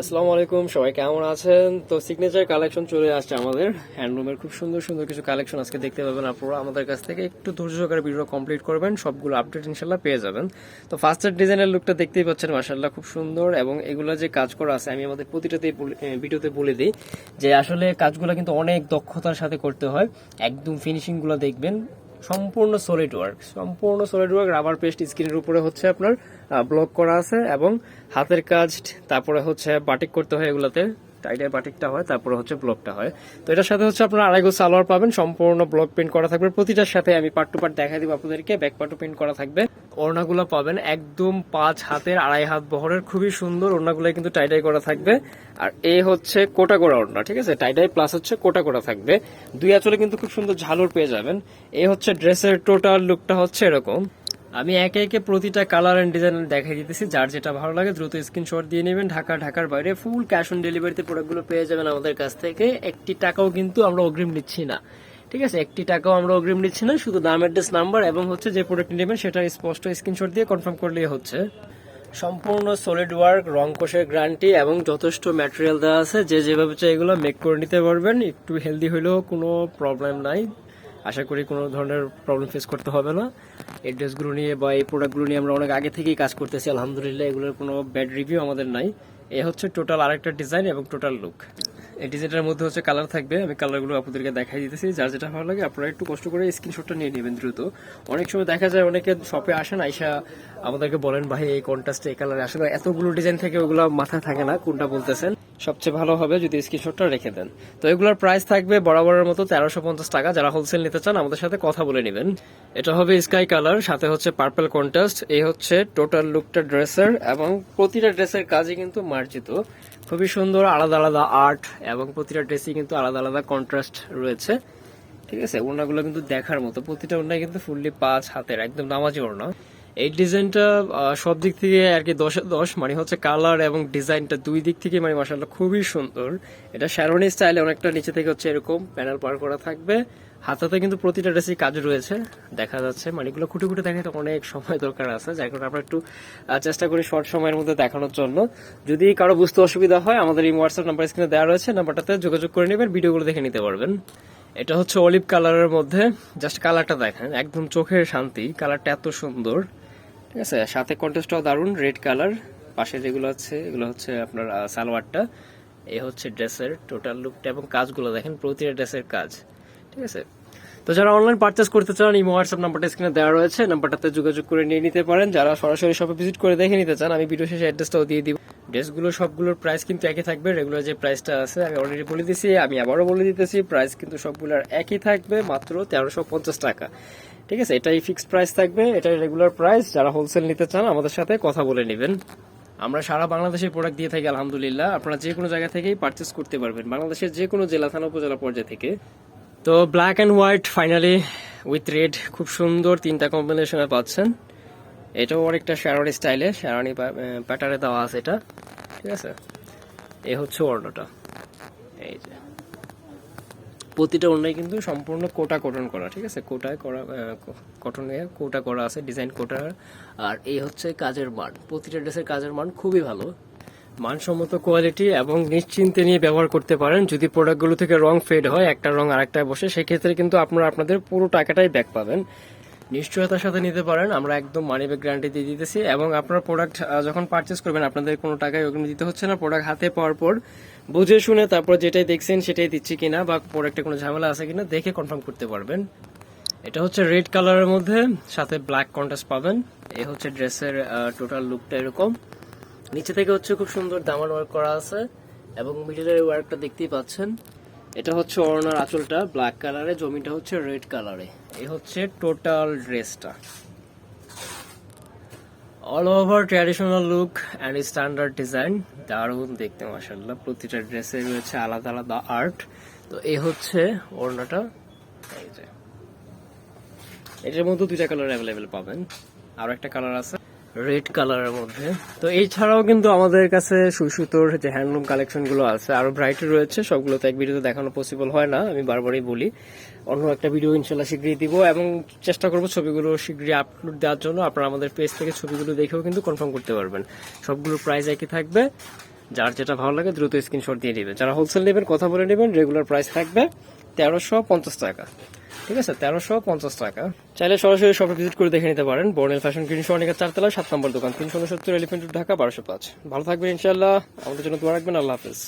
আসসালামু আলাইকুম, সবাই কেমন আছেন? তো সিগনেচার কালেকশন চলে আসছে আমাদের। হ্যান্ডলুমের খুব সুন্দর সুন্দর কিছু কালেকশন আজকে দেখতে পাবেন আপনারা আমাদের কাছ থেকে একটু ধৈর্য সহকারে ভিডিও কমপ্লিট করবেন, সবগুলো আপডেট ইনশাল্লাহ পেয়ে যাবেন। তো ফার্স্টের ডিজাইনের লুকটা দেখতেই পাচ্ছেন মার্শাল্লাহ খুব সুন্দর এবং এগুলো যে কাজ করা আছে, আমি আমাদের প্রতিটাতে ভিডিওতে বলে দিই যে আসলে কাজগুলো কিন্তু অনেক দক্ষতার সাথে করতে হয়। একদম ফিনিশিংগুলো দেখবেন সম্পূর্ণ সলিড ওয়ার্ক সম্পূর্ণ সলিড ওয়ার্ক রাবার পেস্ট স্ক্রিনের উপরে হচ্ছে আপনার ব্লক করা আছে এবং হাতের কাজ, তারপরে হচ্ছে বাটিক করতে হয় এগুলাতে টাইডের বাটিকটা হয়, তারপরে হচ্ছে ব্লকটা হয়। তো এটার সাথে হচ্ছে আপনারা আড়াইগো সালোয়ার পাবেন, সম্পূর্ণ ব্লক প্রিন্ট করা থাকবে। প্রতিটার সাথে আমি পার্ট টু পার্ট দেখা দিব আপনাদেরকে ব্যাক পার্টও প্রিন্ট করা থাকবে। ওড়নাগুলো পাবেন একদম পাঁচ হাতের, আড়াই হাত বহরের, খুবই সুন্দর ওড়নাগুলো কিন্তু টাইডাই করা থাকবে। আর এ হচ্ছে কোটা করা ওড়না, ঠিক আছে? টাইডাই প্লাস হচ্ছে কোটা করা থাকবে। দুই আঁচলে কিন্তু খুব সুন্দর ঝালর পেয়ে যাবেন। এ হচ্ছে ড্রেসের টোটাল লুকটা হচ্ছে এরকম। আমি একে একে প্রতিটা কালার অ্যান্ড ডিজাইন দেখাই দিতেছি, যার যেটা ভালো লাগে দ্রুত স্ক্রিনশট দিয়ে নেবেন। ঢাকা, ঢাকার বাইরে ফুল ক্যাশ অন ডেলিভারিতে প্রোডাক্টগুলো পেয়ে যাবেন আমাদের কাছ থেকে। একটি টাকাও কিন্তু আমরা অগ্রিম নিচ্ছি না। ঠিক আছে? একটি টাকাও আমরা অগ্রিম নিচ্ছি না, শুধু দাম অ্যাড্রেস নাম্বার এবং হচ্ছে যে প্রোডাক্ট নেবেন সেটা স্পষ্ট স্ক্রিনশট দিয়ে কনফার্ম করলেই হচ্ছে। সম্পূর্ণ সলিড ওয়ার্ক রং কোষের গ্যারান্টি এবং যথেষ্ট ম্যাটেরিয়াল দেওয়া আছে। যে যেভাবে চাই এগুলো মেক করে নিতে পারবেন। একটু হেলদি হলেও কোনো প্রবলেম নাই। আশা করি কোনো ধরনের প্রবলেম ফেস করতে হবে না। এই ড্রেসগুলো নিয়ে বা এই প্রোডাক্টগুলো নিয়ে আমরা অনেক আগে থেকেই কাজ করতেছি। আলহামদুলিল্লাহ এগুলোর কোনো ব্যাড রিভিউ আমাদের নাই। এ হচ্ছে টোটাল আরেকটা ডিজাইন এবং টোটাল লুক ডিজাইনটার মধ্যে হচ্ছে কালার থাকবে। আমি কালারগুলো আপনাদেরকে দেখাই দিতেছি। যার যেটা ভালো লাগে, আপনারা একটু কষ্ট করে স্ক্রিনশটটা নিয়ে নেবেন দ্রুত। অনেক সময় দেখা যায় অনেকে শপে আসেন আইসা আমাদেরকে বলেন, ভাই, এই কন্ট্রাস্টে এই কালারে আসলে এতগুলো ডিজাইন থেকে ওগুলো মাথায় থাকে না, কোনটা বলতেছেন? সবচেয়ে ভালো হবে যদি স্ক্রিনশটটা রেখে দেন। তো এগুলোর প্রাইস থাকবে বরাবরের মতো তেরোশো পঞ্চাশ টাকা। যারা হোলসেল নিতে চান, আমাদের সাথে কথা বলে নেবেন। এটা হবে স্কাই কালার সাথে হচ্ছে পার্পল কন্ট্রাস্ট এই হচ্ছে টোটাল লুকটা ড্রেসের এবং প্রতিটা ড্রেসের কাজই কিন্তু মার্জিত। খুবই সুন্দর, আলাদা আলাদা আর্ট এবং প্রতিটা ড্রেসই কিন্তু আলাদা আলাদা কন্ট্রাস্ট রয়েছে। ঠিক আছে? ওড়নাগুলো কিন্তু দেখার মতো। প্রতিটা ওনাই কিন্তু ফুললি পাঁচ হাতের, একদম নামাজি ওড়না। এই ডিজাইনটা সব দিক থেকে আর কি দশে, দশ মানে হচ্ছে কালার এবং ডিজাইনটা দুই দিক থেকে মানে মাসাল্লাহ খুবই সুন্দর। এটা শ্যারনি স্টাইলে অনেকটা নিচে থেকে হচ্ছে এরকম প্যানেল পার করা থাকবে। হাতাতে কিন্তু প্রতিটা ড্রেসই কাজ রয়েছে, দেখা যাচ্ছে। মানে এগুলো খুঁটে খুঁটে দেখাতে অনেক সময় দরকার আছে কারণে আমরা একটু চেষ্টা করি শর্ট সময়ের মধ্যে দেখানোর জন্য। যদি কারও বুঝতে অসুবিধা হয়, আমাদের এই হোয়াটসঅ্যাপ নাম্বার স্ক্রিনে দেওয়া রয়েছে, নাম্বারটাতে যোগাযোগ করে নেবেন, ভিডিওগুলো দেখে নিতে পারবেন। এটা হচ্ছে অলিভ কালারের মধ্যে, জাস্ট কালারটা দেখেন, একদম চোখের শান্তি, কালারটা এত সুন্দর। ঠিক আছে, সাথে কন্টেস্টটাও দারুণ রেড কালার পাশে যেগুলো আছে, এগুলো হচ্ছে আপনার সালোয়ারটা এই হচ্ছে ড্রেসের টোটাল লুকটা এবং কাজগুলো দেখেন, প্রতিটা ড্রেসের কাজ, ঠিক আছে? তো যারা অনলাইন পারচেস করতে চান, এই হোয়াটসঅ্যাপ নাম্বারটা স্ক্রিনে দেওয়া রয়েছে নাম্বারটাতে যোগাযোগ করে নিয়ে নিতে পারেন। যারা সরাসরি শপে ভিজিট করে দেখে নিতে চান, আমি ভিডিও শেষে অ্যাড্রেসটাও দিয়ে দিব। ড্রেসগুলো সবগুলোর প্রাইস কিন্তু একই থাকবে। রেগুলার যে প্রাইসটা আছে, আমি অলরেডি বলে দিয়েছি আমি আবারও বলে দিতেছি প্রাইস কিন্তু সবগুলোর একই থাকবে, মাত্র তেরোশো পঞ্চাশ টাকা। ঠিক আছে? এটাই ফিক্সড প্রাইস থাকবে, এটাই রেগুলার প্রাইস যারা হোলসেল নিতে চান, আমাদের সাথে কথা বলে নেবেন। আমরা সারা বাংলাদেশের প্রোডাক্ট দিয়ে থাকি, আলহামদুলিল্লাহ। আপনারা যে কোনো জায়গা থেকেই পারচেস করতে পারবেন। বাংলাদেশের যে কোনো জেলা, থানা, উপজেলা পর্যায়ে থেকে। তো black and white finally with red খুব সুন্দর তিনটা কম্বিনেশনে পাচ্ছেন। এটাও অনেকটা শ্যারনি স্টাইলে শ্যারনি প্যাটার্নে দেওয়া আছে এটা। ঠিক আছে? এ হচ্ছে ওড়নাটা। এই যে। প্রতিটা ওড়নায় কিন্তু সম্পূর্ণ কোটা কটন করা, ঠিক আছে? কোটায় করা কটনে কোটা করা আছে, ডিজাইন কোটা। আর এই হচ্ছে কাজের মান। প্রতিটা ড্রেসের কাজের মান খুবই ভালো। মানসম্মত কোয়ালিটি এবং নিশ্চিন্তে নিয়ে ব্যবহার করতে পারেন। যদি প্রোডাক্টগুলো থেকে রং ফেড হয়, একটা রং আরেকটায় বসে, সেক্ষেত্রে কিন্তু আপনারা আপনাদের পুরো টাকাটাই ব্যাক পাবেন। নিশ্চয়তার সাথে নিতে পারেন। আমরা একদম মানি ব্যাক গ্যারান্টি দিয়ে দিতেছি এবং আপনার প্রোডাক্ট যখন পারচেস করবেন, আপনাদের কোনো টাকায় অগ্রিম দিতে হচ্ছে না। প্রোডাক্ট হাতে পাওয়ার পর বুঝে শুনে তারপর যেটাই দেখছেন, সেটাই দিচ্ছি কিনা বা প্রোডাক্টে কোনো ঝামেলা আছে কিনা, দেখে কনফার্ম করতে পারবেন। এটা হচ্ছে রেড কালারের মধ্যে, সাথে ব্ল্যাক কন্ট্রাস্ট পাবেন। এ হচ্ছে ড্রেসের টোটাল লুকটা এরকম। নিচে থেকে হচ্ছে খুব সুন্দর দামান ওয়ার্ক করা আছে এবং মিডিলের ওয়ার্কটা দেখতেই পাচ্ছেন। এটা হচ্ছে অরনার আঁচলটা ব্ল্যাক কালারে জমিটা হচ্ছে রেড কালারে এই হচ্ছে টোটাল ড্রেসটা। All over traditional look and standard design দারুণ দেখতে মাসাল্লাহ প্রতিটা ড্রেসে রয়েছে আলাদা আলাদা আর্ট তো এই হচ্ছে ওড়নাটা। এটার মধ্যে দুইটা কালার অ্যাভেলেবেল পাবেন। আরও একটা কালার আছে। রেড কালারের মধ্যে। তো এছাড়াও কিন্তু আমাদের কাছে সুসুতোর যে হ্যান্ডলুম কালেকশনগুলো আছে, আরও ব্রাইট রয়েছে সবগুলো তো এক ভিডিওতে দেখানো পসিবল হয় না, আমি বারবারই বলি। অন্য একটা ভিডিও ইনশাল্লাহ শীঘ্রই দিব এবং চেষ্টা করব ছবিগুলো শীঘ্রই আপলোড দেওয়ার জন্য। আপনারা আমাদের পেজ থেকে ছবিগুলো দেখেও কিন্তু কনফার্ম করতে পারবেন। সবগুলোর প্রাইস একই থাকবে। যার যেটা ভালো লাগে দ্রুত স্ক্রিনশট দিয়ে দিবে যারা হোলসেল নেবেন, কথা বলে নেবেন রেগুলার প্রাইস থাকবে তেরোশো পঞ্চাশ টাকা। ঠিক আছে, তেরোশো পঞ্চাশ টাকা। চাইলে সরাসরি শপে ভিজিট করে দেখে নিতে পারেন। বর্ণেল ফ্যাশন গ্রিন সর্ণিকা চারতলা, সাত নম্বর দোকান, তিনশো উনসত্তর এলিফেন্ট ঢাকা, বারোশো পাঁচ। ভালো থাকবেন ইনশাল্লাহ আমাদের জন্য দোয়া রাখবেন। আল্লাহ হাফিজ।